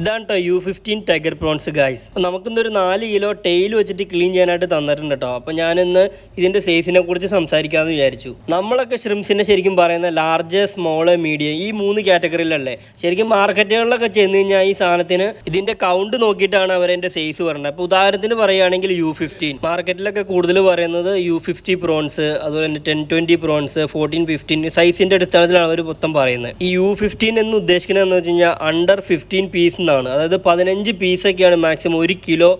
ഇതാണ് കേട്ടോ U fifteen tiger prawns guys അപ്പോൾ നമുക്കിന്നൊരു നാല് കിലോ ടെയിൽ വെച്ചിട്ട് ക്ലീൻ ചെയ്യാനായിട്ട് തന്നിട്ടുണ്ട് കേട്ടോ അപ്പോൾ ഞാനിന്ന് ഇതിന്റെ സൈസിനെ കുറിച്ച് സംസാരിക്കാമെന്ന് വിചാരിച്ചു. നമ്മളൊക്കെ ഷ്രിംസിനെ ശരിക്കും പറയുന്ന ലാർജ് സ്മോൾ മീഡിയം ഈ മൂന്ന് കാറ്റഗറിയിലല്ലേ ശരിക്കും മാർക്കറ്റുകളിലൊക്കെ ചെന്ന് കഴിഞ്ഞാൽ ഈ സാധനത്തിന് ഇതിന്റെ കൗണ്ട് നോക്കിയിട്ടാണ് അവരെന്റെ സൈസ് പറയുന്നത് അപ്പോൾ ഉദാഹരണത്തിന് പറയുകയാണെങ്കിൽ യു ഫിഫ്റ്റീൻ മാർക്കറ്റിലൊക്കെ കൂടുതൽ പറയുന്നത് യു ഫിഫ്റ്റി പ്രോൺസ് അതുപോലെ തന്നെ ten twenty prawns fourteen fifteen സൈസിന്റെ അടിസ്ഥാനത്തിലാണ് അവർ മൊത്തം പറയുന്നത്. ഈ യു ഫിഫ്റ്റീൻ എന്ന് ഉദ്ദേശിക്കുന്നത് എന്ന് വെച്ച് കഴിഞ്ഞാൽ അണ്ടർ ഫിഫ്റ്റീൻ പീസ് എന്നാണ് അതായത് പതിനഞ്ച് പീസൊക്കെയാണ് മാക്സിമം ഒരു കിലോ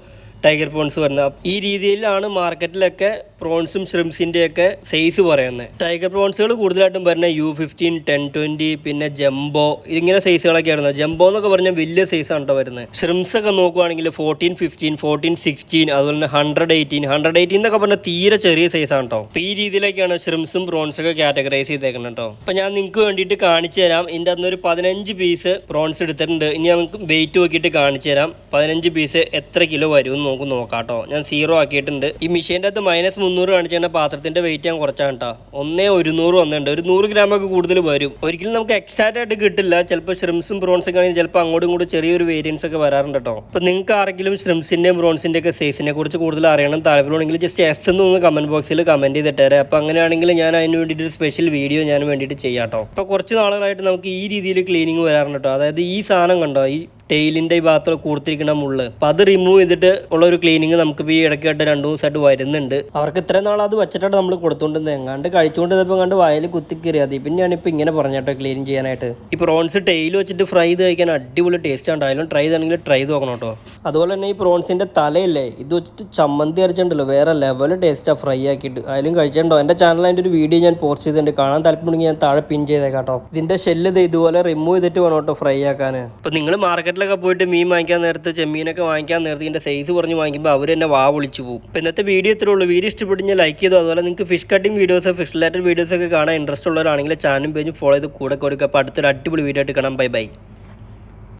ടൈഗർ പ്രോൺസ് വരുന്നത്. ഈ രീതിയിലാണ് മാർക്കറ്റിലൊക്കെ പ്രോൺസും ശ്രിംസിന്റെയൊക്കെ സൈസ് പറയുന്നത് ടൈഗർ പ്രോൺസുകൾ കൂടുതലായിട്ടും വരുന്നത് യു ഫിഫ്റ്റീൻ ടെൻ ട്വന്റി പിന്നെ ജംബോ ഇങ്ങനെ സൈസുകളൊക്കെ ആയിരുന്നു. ജംബോ എന്നൊക്കെ പറഞ്ഞാൽ വലിയ സൈസാണ് കേട്ടോ വരുന്നത് ഷ്രിംസ് ഒക്കെ നോക്കുവാണെങ്കിൽ ഫോർട്ടീൻ ഫിഫ്റ്റീൻ ഫോർട്ടീൻ സിക്സ്റ്റീൻ അതുപോലെ തന്നെ ഹൺഡ്രഡ് എയ്റ്റീൻ ഹൺഡ്രഡ് എയ്റ്റീൻ എന്നൊക്കെ പറഞ്ഞാൽ തീരെ ചെറിയ സൈസാണ് കേട്ടോ ഈ രീതിയിലേക്കാണ് ഷ്രിംസും പ്രോൺസൊക്കെ കാറ്റഗറൈസ് ചെയ്തേക്കുന്നത് കേട്ടോ അപ്പോൾ ഞാൻ നിങ്ങൾക്ക് വേണ്ടിയിട്ട് കാണിച്ചു തരാം. ഇതിന്റെ അന്ന് ഒരു പതിനഞ്ച് പീസ് പ്രോൺസ് എടുത്തിട്ടുണ്ട്. ഇനി നമുക്ക് വെയിറ്റ് നോക്കിയിട്ട് കാണിച്ചു തരാം. പതിനഞ്ച് പീസ് എത്ര കിലോ വരും എന്ന് നമുക്ക് നോക്കാം കേട്ടോ ഞാൻ സീറോ ആക്കിയിട്ടുണ്ട്. ഈ മെഷീന്റെ അകത്ത് മൈനസ് മുന്നൂറ് കാണിച്ചാൽ പാത്രത്തിന്റെ വെയിറ്റ് ഞാൻ കുറച്ചാണ് കേട്ടോ ഒന്നേ ഒരുന്നൂറ് വന്നിട്ടുണ്ട്. ഒരു നൂറ് ഗ്രാമൊക്കെ കൂടുതൽ വരും. ഒരിക്കലും നമുക്ക് എക്സാക്റ്റ് ആയിട്ട് കിട്ടില്ല. ചിലപ്പോൾ ശ്രംസും ബ്രോൺസും ആണെങ്കിൽ ചിലപ്പോൾ അങ്ങോട്ടും ഇങ്ങോട്ടും ചെറിയൊരു വേരിയൻസ് ഒക്കെ വരാറുണ്ട് കേട്ടോ അപ്പോൾ നിങ്ങൾക്ക് ആരെങ്കിലും ശ്രംസിന്റെയും ബ്രോൺസിന്റെ ഒക്കെ സൈസിനെ കുറിച്ച് കൂടുതൽ അറിയണം താല്പര്യമുണ്ടെങ്കിൽ ജസ്റ്റ് എസ് എന്ന് ഒന്ന് കമന്റ് ബോക്സിൽ കമന്റ് ചെയ്തിട്ടേരെ അപ്പോൾ അങ്ങനെയാണെങ്കിൽ ഞാൻ അതിന് വേണ്ടിയിട്ട് ഒരു സ്പെഷ്യൽ വീഡിയോ ഞാൻ വേണ്ടിയിട്ട് ചെയ്യാം കേട്ടോ അപ്പോൾ കുറച്ച് നാളുകളായിട്ട് നമുക്ക് ഈ രീതിയിൽ ക്ലീനിങ് വരാറുണ്ട് കേട്ടോ അതായത് ഈ സാധനം കണ്ടോ? ഈ ടെയിലിന്റെ ഈ ഭാഗത്ത് കൂർത്തിരിക്കുന്ന മുള്ള്. അപ്പം അത് റിമൂവ് ചെയ്തിട്ട് ഉള്ള ഒരു ക്ലീനിങ് നമുക്ക് ഈ ഇടയ്ക്കായിട്ട് രണ്ട് ദിവസമായിട്ട് വരുന്നുണ്ട്. അവർക്ക് ഇത്രയും നാൾ അത് വെച്ചിട്ടാണ് നമ്മൾ കൊടുത്തുകൊണ്ടിരുന്നത്. എങ്ങാണ്ട് കഴിച്ചുകൊണ്ട് ഇതപ്പോൾ കണ്ട് വായിൽ കുത്തി കയറി അത് പിന്നെയാണ് ഇപ്പോൾ ഇങ്ങനെ പറഞ്ഞേട്ടോ ക്ലീൻ ചെയ്യാനായിട്ട്. ഈ പ്രോൺസ് ടെയിൽ വെച്ചിട്ട് ഫ്രൈ ചെയ്ത് കഴിക്കാൻ അടിപൊളി ടേസ്റ്റ് അതിലും ട്രൈ ചെയ്താണെങ്കിൽ ട്രൈ ചെയ്ത് നോക്കണം കേട്ടോ അതുപോലെ തന്നെ ഈ പ്രോൺസിന്റെ തലയില്ലേ ഇത് വെച്ചിട്ട് ചമ്മന്തി അരച്ചിട്ടുണ്ടല്ലോ. വേറെ ലെവൽ ടേസ്റ്റാണ് ഫ്രൈ ആക്കിയിട്ട്. അതിലും കഴിച്ചിട്ടുണ്ടോ? എന്റെ ചാനലിൽ അതിന്റെ ഒരു വീഡിയോ ഞാൻ പോസ്റ്റ് ചെയ്തിട്ടുണ്ട്. കാണാൻ താല്പര്യമുണ്ടെങ്കിൽ ഞാൻ താഴെ പിൻ ചെയ്തേക്കാം കേട്ടോ ഇതിന്റെ ഷെല്ല് ഇത് ഇതുപോലെ റിമൂവ് ചെയ്തിട്ട് വേണം കേട്ടോ ഫ്രൈ ആക്കാൻ അപ്പോൾ നിങ്ങൾ മാർക്കറ്റിലൊക്കെ പോയിട്ട് മീൻ വാങ്ങിക്കാൻ നേരത്ത് ചെമ്മീനൊക്കെ വാങ്ങിക്കാൻ നേരത്ത് ഇതിന്റെ സൈസ് പറഞ്ഞ് വാങ്ങിക്കുമ്പോൾ അവർ തന്നെ വാ വിളിച്ചു പോകും. അപ്പോൾ ഇന്നത്തെ വീഡിയോ ഇത്രേ ഉള്ളൂ. വീഡിയോ ഇഷ്ടപ്പെട്ട് ലൈക്ക് ചെയ്തു? അതുപോലെ നിങ്ങൾക്ക് fish cutting videos fish related വീഡിയോസൊക്കെ കാണാൻ ഇൻട്രസ്റ്റ് ഉള്ളവരാണെങ്കിൽ ചാനലും പേജും ഫോളോ ചെയ്ത് കൂടെ കൊടുക്കുക അപ്പോൾ അടുത്തൊരു അടിപൊളി വീഡിയോ ആയിട്ട് കാണാം. Bye bye